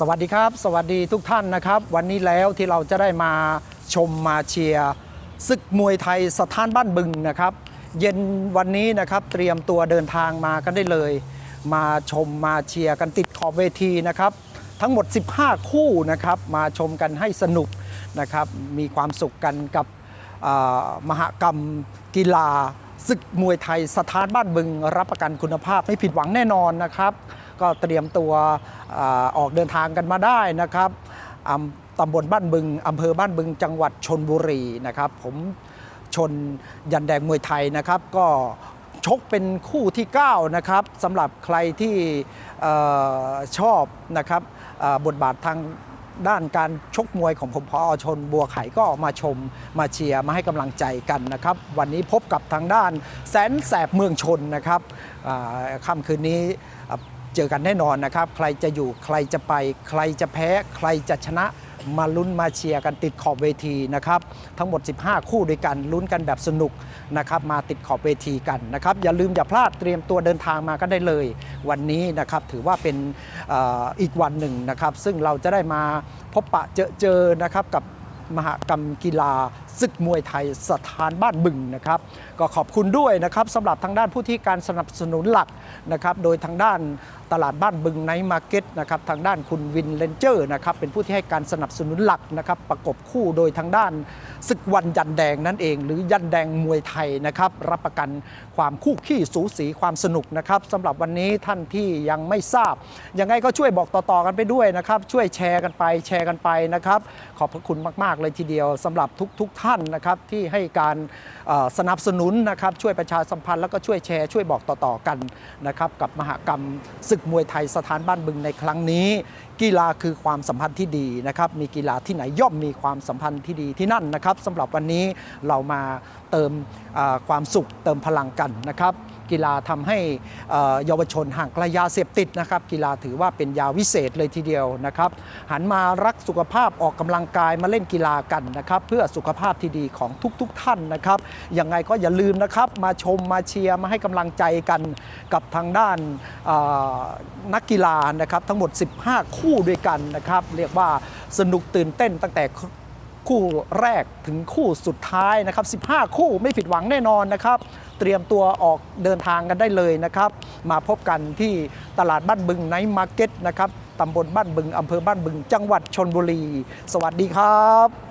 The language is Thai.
สวัสดีครับ สวัสดีทุกท่านนะครับ วันนี้แล้วที่เราจะได้มาชมมาเชียร์ศึกมวยไทยสถานบ้านบึงนะครับ เย็นวันนี้นะครับเตรียมตัวเดินทางมากันได้เลย มาชมมาเชียร์กันติดขอบเวทีนะครับ ทั้งหมด 15 คู่นะครับมาชมกันให้สนุกนะครับ มีความสุขกันกับอ่ามหกรรมกีฬาศึกมวยไทยสถานบ้านบึง รับประกันคุณภาพไม่ผิดหวังแน่นอนนะครับ ก็เตรียมตัวอออกเดินทางกันมาได้นะครับตำบลบ้านบึงอำเภอบ้านบึงจังหวัดชนบุรีนะครับผมชนยันแดงมวยไทยนะครับก็ชกเป็นคู่ที่ 9 นะครับสำหรับใครที่อชอบนะครับบทบาททางด้านการชกมวยของผมพอชนบัวไข่ก็มาชมมาเชียร์มาให้กำลังใจกันนะครับ วันนี้พบกับทางด้านแสนแสบเมืองชนนะครับค่ำคืนนี้ เจอกันแน่นอนนะครับ ใครจะอยู่ใครจะไป ใครจะแพ้ ใครจะชนะมาลุ้นมาเชียร์กันติดขอบเวทีนะครับ ทั้งหมด 15 คู่ด้วยกันลุ้นกันแบบสนุกนะครับ มาติดขอบเวทีกันนะครับ อย่าลืมอย่าพลาดเตรียมตัวเดินทางมาก็ได้เลย วันนี้นะครับถือว่าเป็นอ่ออีกวันหนึ่งนะครับ ซึ่งเราจะได้มาพบปะเจอเจอนะครับกับ มหกรรมกีฬาศึกมวยไทยสถานบ้านบึงนะครับ ก็ขอบคุณด้วยนะครับสำหรับทางด้านผู้ที่การสนับสนุนหลักนะครับ โดยทางด้านตลาดบ้านบึงไนท์มาร์เก็ตนะครับทางด้านคุณวินเลนเจอร์นะครับเป็นผู้ที่ให้การสนับสนุนหลักนะครับ ประกบคู่โดยทางด้าน ศึกวันยันแดงนั่นเอง หรือยันแดงมวยไทยนะครับรับประกันความคู่ขี้สูสีความสนุกนะครับสำหรับวันนี้ท่านที่ยังไม่ทราบ ยังไงก็ช่วยบอกต่อๆกันไปด้วยนะครับช่วยแชร์กันไปแชร์กันไปนะครับขอบพระคุณมากๆเลยทีเดียวสำหรับทุกๆทท่านนะครับที่ให้การสนับสนุนนะครับช่วยประชาสัมพันธ์แล้วก็ช่วยแชร์ช่วยบอกต่อๆกันนะครับกับมหกรรมศึกมวยไทยสถานบ้านบึงในครั้งนี้ กีฬาคือความสัมพันธ์ที่ดีนะครับมีกีฬาที่ไหนย่อมมีความสัมพันธ์ที่ดีที่นั่นนะครับสำหรับวันนี้เรามาเติมความสุขเติมพลังกันนะครับ กีฬาทำให้เยาวชนห่างไกลยาเสพติดนะครับ กีฬาถือว่าเป็นยาวิเศษเลยทีเดียวนะครับ หันมารักสุขภาพออกกำลังกายมาเล่นกีฬากันนะครับ เพื่อสุขภาพที่ดีของทุกๆทท่านนะครับยังไงก็อย่าลืมนะครับมาชมมาเชียร์มาให้กำลังใจกันกับทางด้านนักกีฬานะครับทั้งหมด 15 คู่ด้วยกันนะครับ เรียกว่าสนุกตื่นเต้นตั้งแต่ คู่แรกถึงคู่สุดท้ายนะครับ 15 คู่ไม่ผิดหวังแน่นอนนะครับ เตรียมตัวออกเดินทางกันได้เลยนะครับ มาพบกันที่ตลาดบ้านบึงไนท์มาร์เก็ตนะครับตำบลบ้านบึงอำเภอบ้านบึง จังหวัดชนบุรี สวัสดีครับ